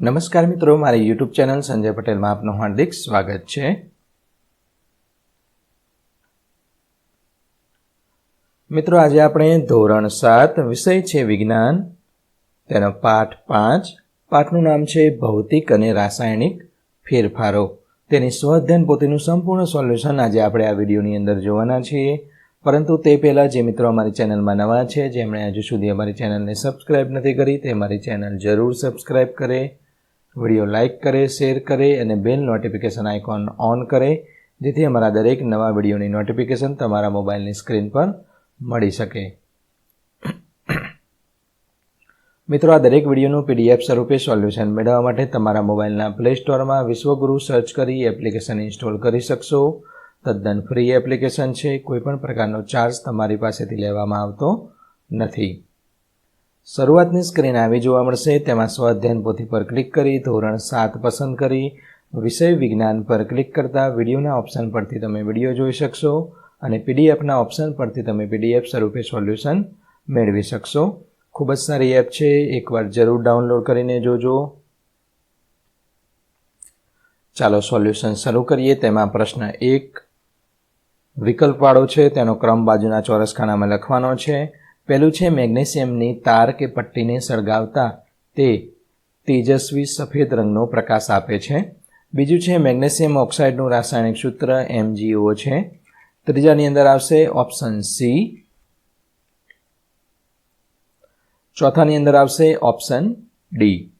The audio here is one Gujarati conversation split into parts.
નમસ્કાર મિત્રો, મારી યુટ્યુબ ચેનલ સંજય પટેલમાં આપનું હાર્દિક સ્વાગત છે. મિત્રો, આજે આપણે ધોરણ સાત, વિષય છે વિજ્ઞાન. તેનો પાઠ પાંચ. પાઠનું નામ છે ભૌતિક અને રાસાયણિક ફેરફારો. તેની સ્વઅધ્યયન પોતેનું સંપૂર્ણ સોલ્યુશન આજે આપણે આ વિડીયોની અંદર જોવાના છીએ. પરંતુ તે પહેલાં જે મિત્રો અમારી ચેનલમાં નવા છે, જેમણે હજુ સુધી અમારી ચેનલને સબસ્ક્રાઇબ નથી કરી, તે મારી ચેનલ જરૂર સબસ્ક્રાઇબ કરે. વીડિયો લાઇક કરે, શેર કરે અને બેલ નોટિફિકેશન આઇકોન ઓન કરે, જેથી અમારા દરેક નવા વિડીયોની નોટિફિકેશન તમારા મોબાઈલની સ્ક્રીન પર મળી શકે. મિત્રો, આ દરેક વિડીયોનું પીડીએફ સ્વરૂપે સોલ્યુશન મેળવવા માટે તમારા મોબાઈલના પ્લે સ્ટોરમાં વિશ્વગુરુ સર્ચ કરી એપ્લિકેશન ઇન્સ્ટોલ કરી શકશો. તદ્દન ફ્રી એપ્લિકેશન છે. કોઈપણ પ્રકારનો ચાર્જ તમારી પાસેથી લેવામાં આવતો નથી. શરૂઆતની સ્ક્રીન આવી જોવા મળશે. તેમાં સ્વાધ્યાયન પોથી પર ક્લિક કરી, ધોરણ સાત પસંદ કરી, વિષય વિજ્ઞાન પર ક્લિક કરતાં વિડીયોના ઓપ્શન પરથી તમે વીડિયો જોઈ શકશો અને પીડીએફના ઓપ્શન પરથી તમે પીડીએફ સ્વરૂપે સોલ્યુશન મેળવી શકશો. ખૂબ જ સારી એપ છે. એકવાર જરૂર ડાઉનલોડ કરીને જોજો. ચાલો સોલ્યુશન શરૂ કરીએ. તેમાં પ્રશ્ન એક. વિકલ્પવાળો છે. તેનો ક્રમ બાજુના ચોરસ ખાનામાં લખવાનો છે. પહેલું છે મેગ્નેશિયમની તાર કે પટ્ટીને સળગાવતા તે તેજસ્વી સફેદ રંગનો પ્રકાશ આપે છે. બીજું છે મેગ્નેશિયમ ઓક્સાઇડનું રાસાયણિક સૂત્ર એમજીઓ છે. ત્રીજાની અંદર આવશે ઓપ્શન સી. ચોથાની અંદર આવશે ઓપ્શન ડી.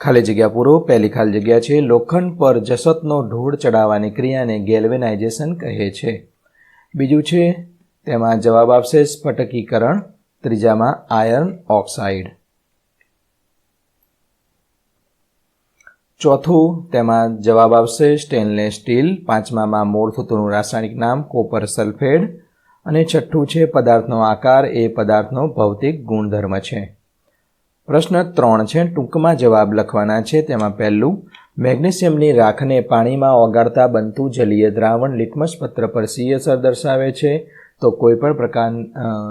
ખાલી જગ્યા પૂરો. પહેલી ખાલી જગ્યા છે. લોખંડ પર જસતનો ઢોળ ચડાવવાની ક્રિયાને ગેલ્વેનાઇઝેશન કહે છે. બીજું છે તેમાં જવાબ આવશે સ્ફટકીકરણ, ત્રીજામાં આયર્ન ઓક્સાઇડ. ચોથું, તેમાં જવાબ આવશે સ્ટેનલેસ સ્ટીલ, પાંચમામાં મૂળ થતુંનું રાસાયણિક નામ કોપર સલ્ફેડ, અને છઠ્ઠું છે પદાર્થનો આકાર, એ પદાર્થનો ભૌતિક ગુણધર્મ છે. પ્રશ્ન ત્રણ છે, ટૂંકમાં જવાબ લખવાના છે. તેમાં પહેલું, મેગ્નેશિયમની રાખને પાણીમાં ઓગાળતા બનતું જલીય દ્રાવણ લિટમસ પત્ર પર સી અસર દર્શાવે છે. તો કોઈ પણ પ્રકાર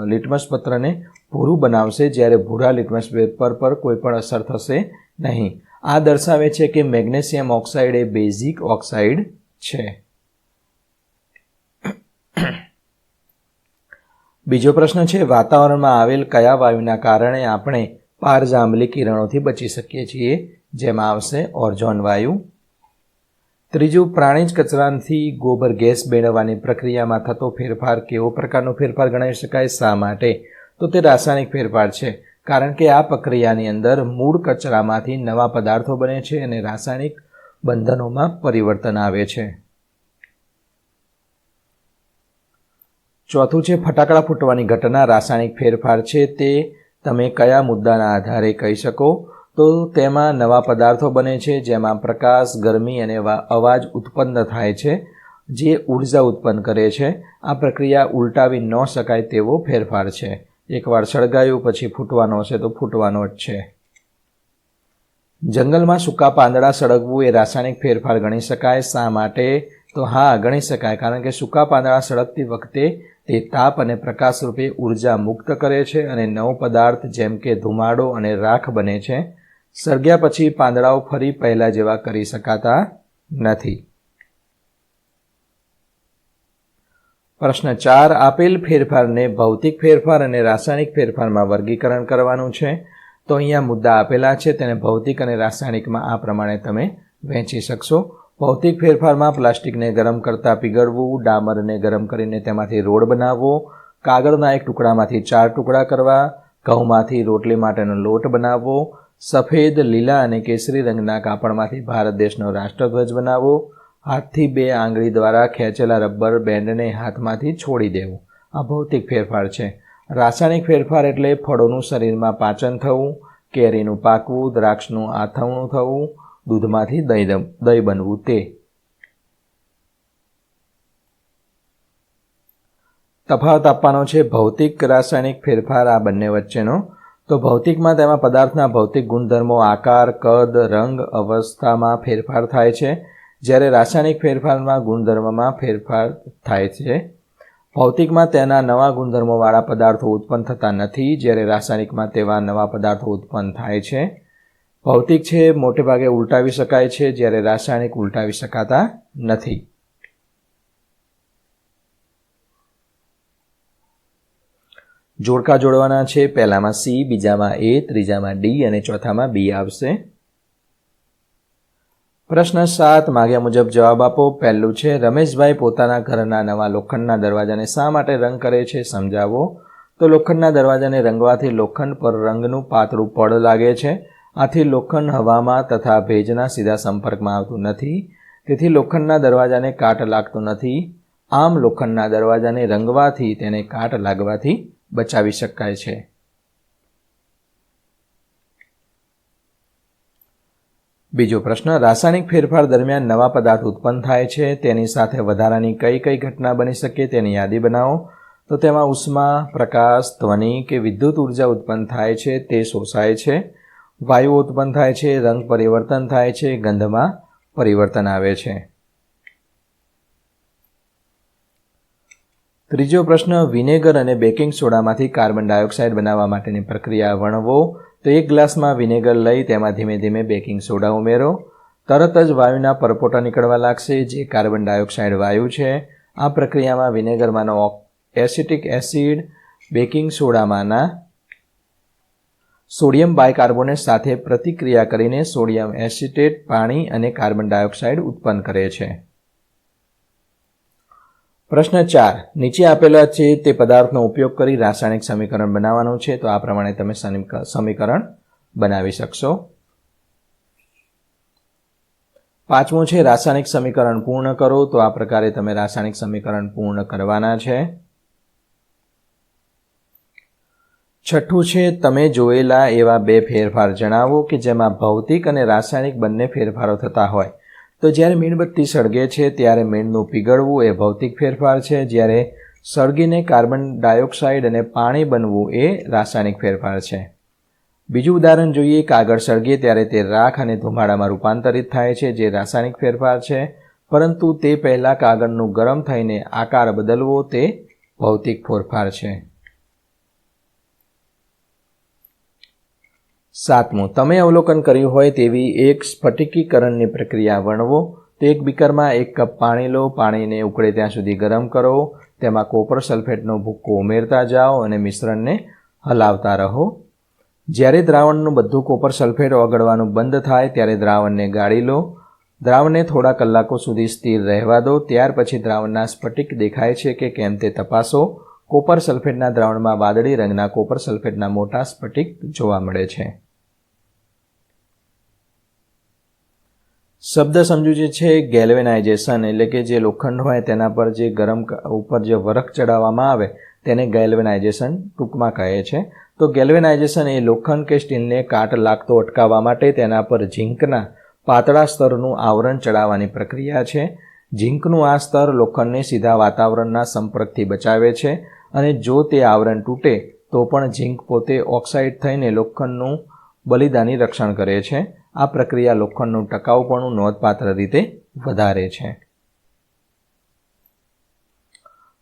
લિટમસ પત્રને ભૂરું બનાવશે જ્યારે ભૂરા લિટમસ પેપર પર કોઈ પણ અસર થશે નહીં. આ દર્શાવે છે કે મેગ્નેશિયમ ઓક્સાઇડ એ બેઝિક ઓક્સાઇડ છે. બીજો પ્રશ્ન છે, વાતાવરણમાં આવેલ કયા વાયુના કારણે આપણે પારજાંબલી કિરણોથી બચી શકીએ છીએ? જેમાં આવશે ઓર્જોન વાયુ ત્રીજું, પ્રાણી જ કચરાથી ગોબર ગેસ મેળવવાની પ્રક્રિયામાં થતો ફેરફાર કેવો પ્રકારનો ફેરફાર ગણાવી શકાય, શા માટે? તો તે રાસાયણિક ફેરફાર છે, કારણ કે આ પ્રક્રિયાની અંદર મૂળ કચરામાંથી નવા પદાર્થો બને છે અને રાસાયણિક બંધનોમાં પરિવર્તન આવે છે. ચોથું છે, ફટાકડા ફૂટવાની ઘટના રાસાયણિક ફેરફાર છે, તે તમે કયા મુદ્દાના આધારે કહી શકો? તો તેમાં નવા પદાર્થો બને છે, જેમાં પ્રકાશ, ગરમી અને અવાજ ઉત્પન્ન થાય છે, જે ઊર્જા ઉત્પન્ન કરે છે. આ પ્રક્રિયા ઉલટાવી ન શકાય તેવો ફેરફાર છે. એકવાર સળગાયું, પછી ફૂટવાનો છે તો ફૂટવાનો જ છે. જંગલમાં સૂકા પાંદડા સળગવું એ રાસાયણિક ફેરફાર ગણી શકાય. શા માટે? તો હા, ગણી શકાય, કારણ કે સૂકા પાંદડા સળગતી વખતે તે તાપ અને પ્રકાશ રૂપે ઊર્જા મુક્ત કરે છે અને નવો પદાર્થ જેમ કે ધુમાડો અને રાખ બને છે. સળગ્યા પછી પાંદડાઓ ફરી પહેલાં જેવા કરી શકાતા નથી. પ્રશ્ન ચાર, આપેલ ફેરફારને ભૌતિક ફેરફાર અને રાસાયણિક ફેરફારમાં વર્ગીકરણ કરવાનું છે? તો અહીંયા મુદ્દા આપેલા છે, તેને ભૌતિક અને રાસાયણિકમાં આ પ્રમાણે તમે વહેંચી શકશો. ભૌતિક ફેરફારમાં પ્લાસ્ટિકને ગરમ કરતાં પીગળવું, ડામરને ગરમ કરીને તેમાંથી રોડ બનાવવો, કાગળના એક ટુકડામાંથી ચાર ટુકડા કરવા, ઘઉંમાંથી રોટલી માટેનો લોટ બનાવવો સફેદ, લીલા અને કેસરી રંગના કાપડમાંથી ભારત દેશનો રાષ્ટ્રધ્વજ બનાવવો હાથથી બે આંગળી દ્વારા ખેંચેલા રબર બેન્ડને હાથમાંથી છોડી દેવું. આ ભૌતિક ફેરફાર છે. રાસાયણિક ફેરફાર એટલે ફળોનું શરીરમાં પાચન થવું, કેરીનું પાકવું, દ્રાક્ષનું આથવણું થવું, દૂધમાંથી દહીં દહીં બનવું તે. તફાવત આપવાનો છે ભૌતિક રાસાયણિક ફેરફાર આ બંને વચ્ચેનો તો ભૌતિકમાં તેમાં પદાર્થના ભૌતિક ગુણધર્મો, આકાર, કદ, રંગ, અવસ્થામાં ફેરફાર થાય છે. જ્યારે રાસાયણિક ફેરફારમાં ગુણધર્મમાં ફેરફાર થાય છે. ભૌતિકમાં તેના નવા ગુણધર્મોવાળા પદાર્થો ઉત્પન્ન થતા નથી. જ્યારે રાસાયણિકમાં તેવા નવા પદાર્થો ઉત્પન્ન થાય છે. ભૌતિક છે મોટે ભાગે ઉલટાવી શકાય છે. જ્યારે રાસાયણિક ઉલટાવી શકાતા નથી. જોડકા જોડવાના છે. પહેલામાં સી, બીજામાં એ, ત્રીજામાં ડી અને ચોથામાં બી આવશે. પ્રશ્ન સાત, માગ્યા મુજબ જવાબ આપો. પહેલું છે, રમેશભાઈ પોતાના ઘરના નવા લોખંડના દરવાજાને શા માટે રંગ કરે છે સમજાવો? તો લોખંડના દરવાજાને રંગવાથી લોખંડ પર રંગનું પાતળું પડ લાગે છે. આથી લોખંડ હવામાં તથા ભેજના સીધા સંપર્કમાં આવતું નથી. તેથી લોખંડના દરવાજાને કાટ લાગતો નથી. આમ લોખંડના દરવાજાને રંગવાથી તેને કાટ લાગવાથી બચાવી શકાય છે. બીજો પ્રશ્ન, રાસાયણિક ફેરફાર દરમિયાન નવા પદાર્થ ઉત્પન્ન થાય છે, તેની સાથે વધારાની કઈ કઈ ઘટના બની શકે તેની યાદી બનાવો. તો તેમાં ઉષ્મા, પ્રકાશ, ધ્વનિ કે વિદ્યુત ઊર્જા ઉત્પન્ન થાય છે, તે શોષાય છે. વાયુ ઉત્પન્ન થાય છે, રંગ પરિવર્તન થાય છે, ગંધમાં પરિવર્તન આવે છે. ત્રીજો પ્રશ્ન, વિનેગર અને બેકિંગ સોડામાંથી કાર્બન ડાયોક્સાઇડ બનાવવા માટેની પ્રક્રિયા વર્ણવો. તો એક ગ્લાસમાં વિનેગર લઈ તેમાં ધીમે ધીમે બેકિંગ સોડા ઉમેરો. તરત જ વાયુના પરપોટા નીકળવા લાગશે, જે કાર્બન ડાયોક્સાઇડ વાયુ છે. આ પ્રક્રિયામાં વિનેગરમાંનો એસિટિક એસિડ, બેકિંગ સોડામાંના સોડિયમ બાયકાર્બોનેટ સાથે પ્રતિક્રિયા કરીને સોડિયમ એસિટેટ પાણી અને કાર્બન ડાયોક્સાઇડ ઉત્પન્ન કરે છે. પ્રશ્ન ચાર. નીચે આપેલા છે તે પદાર્થનો ઉપયોગ કરી રાસાયણિક સમીકરણ બનાવવાનું છે. તો આ પ્રમાણે તમે સમીકરણ બનાવી શકશો. પાંચમું છે, રાસાયણિક સમીકરણ પૂર્ણ કરો. તો આ પ્રકારે તમે રાસાયણિક સમીકરણ પૂર્ણ કરવાના છે. છઠ્ઠું છે, તમે જોયેલા એવા બે ફેરફાર જણાવો કે જેમાં ભૌતિક અને રાસાયણિક બંને ફેરફારો થતા હોય. તો જ્યારે મીણબત્તી સળગે છે, ત્યારે મીણનું પીગળવું એ ભૌતિક ફેરફાર છે. જ્યારે સળગીને કાર્બન ડાયોક્સાઇડ અને પાણી બનવું એ રાસાયણિક ફેરફાર છે. બીજું ઉદાહરણ જોઈએ કાગળ સળગે ત્યારે તે રાખ અને ધુમાડામાં રૂપાંતરિત થાય છે, જે રાસાયણિક ફેરફાર છે. પરંતુ તે પહેલાં કાગળનું ગરમ થઈને આકાર બદલવો તે ભૌતિક ફેરફાર છે. સાતમું, તમે અવલોકન કર્યું હોય તેવી એક સ્ફટિકીકરણની પ્રક્રિયા વર્ણવો. તો એક બીકરમાં એક કપ પાણી લો, પાણીને ઉકળે ત્યાં સુધી ગરમ કરો. તેમાં કોપર સલ્ફેટનો ભૂક્કો ઉમેરતા જાઓ અને મિશ્રણને હલાવતા રહો. જ્યારે દ્રાવણનું બધું કોપર સલ્ફેટ ઓગળવાનું બંધ થાય, ત્યારે દ્રાવણને ગાળી લો. દ્રાવણને થોડા કલાકો સુધી સ્થિર રહેવા દો. ત્યાર પછી દ્રાવણના સ્ફટિક દેખાય છે કે કેમ તે તપાસો. કોપર સલ્ફેટના દ્રાવણમાં વાદળી રંગના કોપર સલ્ફેટના મોટા સ્ફટિક જોવા મળે છે. શબ્દ સમજુ જે છે ગેલ્વેનાઇઝેશન એટલે કે જે લોખંડ હોય તેના પર જે ગરમ ઉપર જે વરખ ચડાવવામાં આવે, તેને ગેલ્વેનાઇઝેશન ટૂંકમાં કહે છે. તો ગેલ્વેનાઇઝેશન એ લોખંડ કે સ્ટીલને કાટ લાગતો અટકાવવા માટે તેના પર ઝીંકના પાતળા સ્તરનું આવરણ ચડાવવાની પ્રક્રિયા છે. ઝીંકનું આ સ્તર લોખંડને સીધા વાતાવરણના સંપર્કથી બચાવે છે અને જો તે આવરણ તૂટે, તો પણ ઝીંક પોતે ઓક્સાઇડ થઈને લોખંડનું બલિદાની રક્ષણ કરે છે. આ પ્રક્રિયા લોખંડનું ટકાઉપણું નોંધપાત્ર રીતે વધારે છે.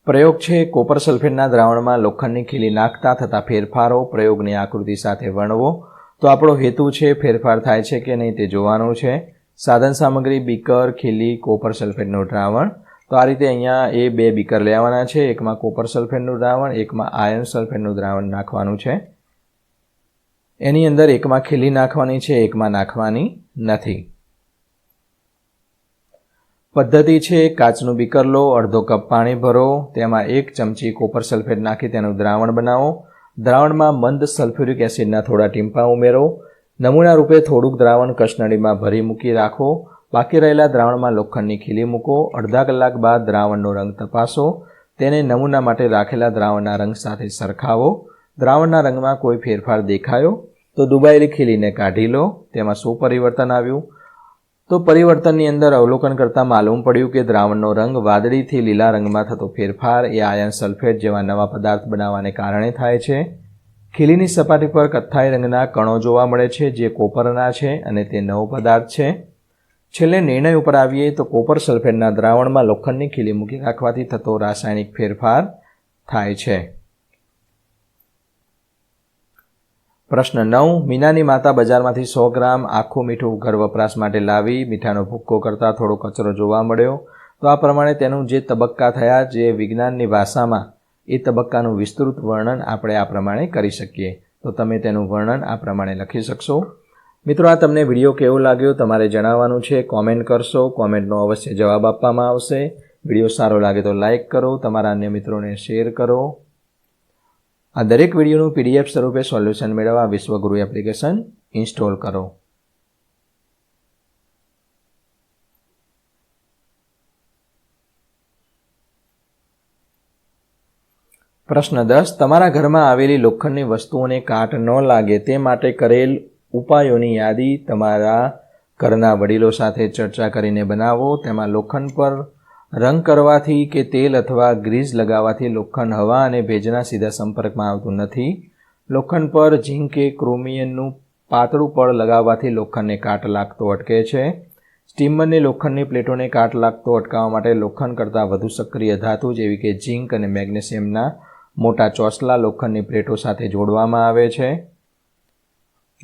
પ્રયોગ છે કોપર સલ્ફેટના દ્રાવણમાં લોખંડની ખીલી નાખતા થતા ફેરફારો પ્રયોગની આકૃતિ સાથે વર્ણવો. તો આપણો હેતુ છે, ફેરફાર થાય છે કે નહીં તે જોવાનું છે. સાધન સામગ્રી, બીકર, ખીલી, કોપર સલ્ફેટનું દ્રાવણ. તો આ રીતે અહીંયા એ બે બીકર લેવાના છે. એકમાં કોપર સલ્ફેટનું દ્રાવણ, એકમાં આયર્ન સલ્ફેટનું દ્રાવણ નાખવાનું છે. એની અંદર એકમાં ખીલી નાખવાની છે, એકમાં નાખવાની નથી. પદ્ધતિ છે, કાચનું બીકર લો, અડધો કપ પાણી ભરો, તેમાં એક ચમચી કોપર સલ્ફેટ નાખી તેનું દ્રાવણ બનાવો. દ્રાવણમાં મંદ સલ્ફ્યુરિક એસિડના થોડા ટીમ્પા ઉમેરો. નમૂના રૂપે થોડુંક દ્રાવણ કસનળીમાં ભરી મૂકી રાખો. બાકી રહેલા દ્રાવણમાં લોખંડની ખીલી મૂકો. અડધા કલાક બાદ દ્રાવણનો રંગ તપાસો. તેને નમૂના માટે રાખેલા દ્રાવણના રંગ સાથે સરખાવો. દ્રાવણના રંગમાં કોઈ ફેરફાર દેખાયો? તો દુબાયેલી ખીલીને કાઢી લો. તેમાં શું પરિવર્તન આવ્યું? તો પરિવર્તનની અંદર અવલોકન કરતાં માલુમ પડ્યું કે દ્રાવણનો રંગ વાદળીથી લીલા રંગમાં થતો ફેરફાર એ આયન સલ્ફેટ જેવા નવા પદાર્થ બનાવવાને કારણે થાય છે. ખીલીની સપાટી પર કથ્થાઈ રંગના કણો જોવા મળે છે જે કોપરના છે અને તે નવો પદાર્થ છે. છેલ્લે નિર્ણય ઉપર આવીએ તો કોપર સલ્ફેટના દ્રાવણમાં લોખંડની ખીલી મૂકી રાખવાથી થતો રાસાયણિક ફેરફાર થાય છે. પ્રશ્ન નવ, મીનાની માતા બજારમાંથી સો ગ્રામ આખું મીઠું ઘર વપરાશ માટે લાવી, મીઠાનો ભૂક્કો કરતાં થોડો કચરો જોવા મળ્યો. તો આ પ્રમાણે તેનું જે તબક્કા થયા, જે વિજ્ઞાનની ભાષામાં એ તબક્કાનું વિસ્તૃત વર્ણન આપણે આ પ્રમાણે કરી શકીએ. તો તમે તેનું વર્ણન આ પ્રમાણે લખી શકશો. મિત્રો, આ તમને વીડિયો કેવો લાગ્યો તમારે જણાવવાનું છે. કોમેન્ટ કરશો. કોમેન્ટનો અવશ્ય જવાબ આપવામાં આવશે. વીડિયો સારો લાગે તો લાઇક કરો. તમારા અન્ય મિત્રોને શેર કરો. આ દરેક વિડીયોનું પીડીએફ સ્વરૂપે સોલ્યુશન મેળવવા વિશ્વગુરુ એપ્લિકેશન ઇન્સ્ટોલ કરો. પ્રશ્ન દસ, તમારા ઘરમાં આવેલી લોખંડની વસ્તુઓને કાટ ન લાગે તે માટે કરેલ ઉપાયોની યાદી તમારા ઘરના વડીલો સાથે ચર્ચા કરીને બનાવો. તેમાં લોખંડ પર રંગ કરવાથી કે તેલ અથવા ગ્રીઝ લગાવવાથી લોખંડ હવા અને ભેજના સીધા સંપર્કમાં આવતું નથી. લોખંડ પર ઝીંક કે ક્રોમિયનનું પાતળું પડ લગાવવાથી લોખંડને કાટ લાગતો અટકે છે. સ્ટીમરની લોખંડની પ્લેટોને કાટ લાગતો અટકાવવા માટે લોખંડ કરતાં વધુ સક્રિય ધાતુ જેવી કે ઝીંક અને મેગ્નેશિયમના મોટા ચોસલા લોખંડની પ્લેટો સાથે જોડવામાં આવે છે.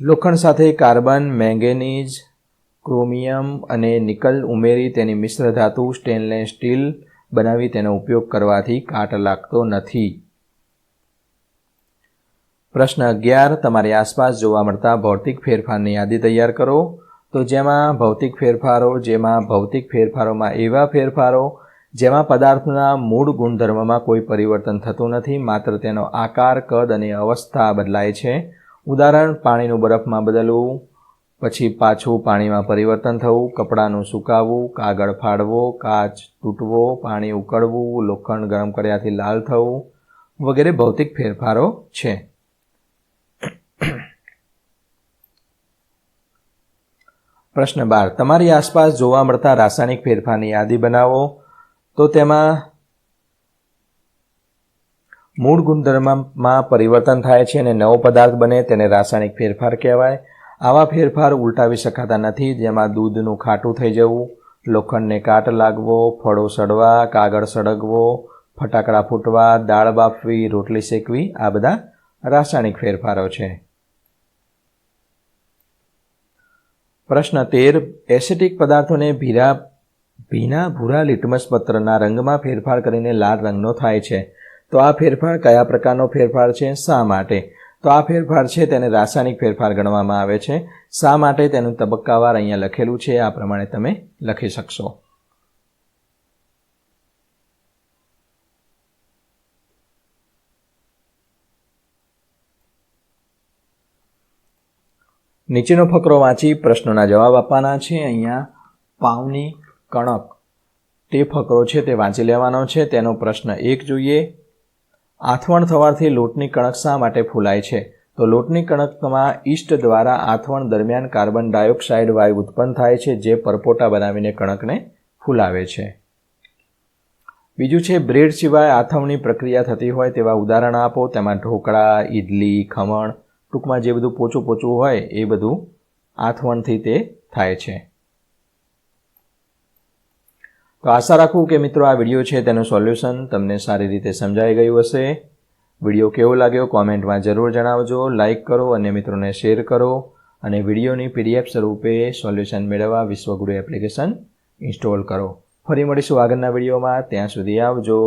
લોખંડ સાથે કાર્બન, મેંગેનીઝ ક્રોમિયમ અને નિકલ ઉમેરી તેની મિશ્ર ધાતુ સ્ટેનલેસ સ્ટીલ બનાવી તેનો ઉપયોગ કરવાથી કાટ લાગતો નથી. પ્રશ્ન અગિયાર, તમારી આસપાસ જોવા મળતા ભૌતિક ફેરફારની યાદી તૈયાર કરો. તો જેમાં ભૌતિક ફેરફારો, જેમાં ભૌતિક ફેરફારોમાં એવા ફેરફારો, જેમાં પદાર્થના મૂળ ગુણધર્મમાં કોઈ પરિવર્તન થતું નથી, માત્ર તેનો આકાર, કદ અને અવસ્થા બદલાય છે. ઉદાહરણ, પાણીનું બરફમાં બદલવું. પછી પાછું પાણીમાં પરિવર્તન થવું, કપડાનું સુકાવવું, કાગળ ફાડવો, કાચ તૂટવો, પાણી ઉકળવું, લોખંડ ગરમ કર્યાથી લાલ થવું વગેરે ભૌતિક ફેરફારો છે. પ્રશ્ન બાર. તમારી આસપાસ જોવા મળતા રાસાયણિક ફેરફારની યાદી બનાવો. તો તેમાં મૂળ ગુણધર્મમાં પરિવર્તન થાય છે અને નવો પદાર્થ બને તેને રાસાયણિક ફેરફાર કહેવાય. આવા ફેરફાર ઉલટાવી શકાતા નથી, જેમાં દૂધનું ખાટું થઈ જવું, લોખંડને કાટ લાગવો, ફળો સડવા, કાગળ સળગવો, ફટાકડા ફૂટવા, દાળ બાફવી, રોટલી શેકવી, આ બધા રાસાયણિક ફેરફારો છે. પ્રશ્ન તેર, એસિટિક પદાર્થોને ભીરા, ભીના ભૂરા લિટમસ પત્રના રંગમાં ફેરફાર કરીને લાલ રંગનો થાય છે. તો આ ફેરફાર કયા પ્રકારનો ફેરફાર છે? શા માટે? તો આ ફેરફાર છે તેને રાસાયણિક ફેરફાર ગણવામાં આવે છે. શા માટે તેનું તબક્કાવાર અહીંયા લખેલું છે? આ પ્રમાણે તમે લખી શકશો. નીચેનો ફકરો વાંચી પ્રશ્નોના જવાબ આપવાના છે. અહીંયા પાવની કણક. તે ફકરો છે તે વાંચી લેવાનો છે. તેનો પ્રશ્ન એક જોઈએ. આથવણ થવાથી લોટની કણક શા માટે ફૂલાય છે? તો લોટની કણકમાં ઈસ્ટ દ્વારા આથવણ દરમિયાન કાર્બન ડાયોક્સાઇડ વાયુ ઉત્પન્ન થાય છે, જે પરપોટા બનાવીને કણકને ફૂલાવે છે. બીજું છે, બ્રેડ સિવાય આથવણી પ્રક્રિયા થતી હોય તેવા ઉદાહરણ આપો. તેમાં ઢોકળા ઇડલી ખમણ, ટૂંકમાં જે બધું પોચું પોચું હોય એ બધું આથવણથી તે થાય છે. તો આશા રાખું કે મિત્રો આ વીડિયો છે તેનું સોલ્યુશન તમને સારી રીતે સમજાઈ ગયું હશે. વીડિયો કેવો લાગ્યો કોમેન્ટમાં જરૂર જણાવજો લાઇક કરો અને મિત્રોને શેર કરો અને વિડીયોની પીડીએફ સ્વરૂપે સોલ્યુશન મેળવવા વિશ્વગુરુ એપ્લિકેશન ઇન્સ્ટોલ કરો. ફરી મળીશું આગળના વિડીયોમાં, ત્યાં સુધી આવજો.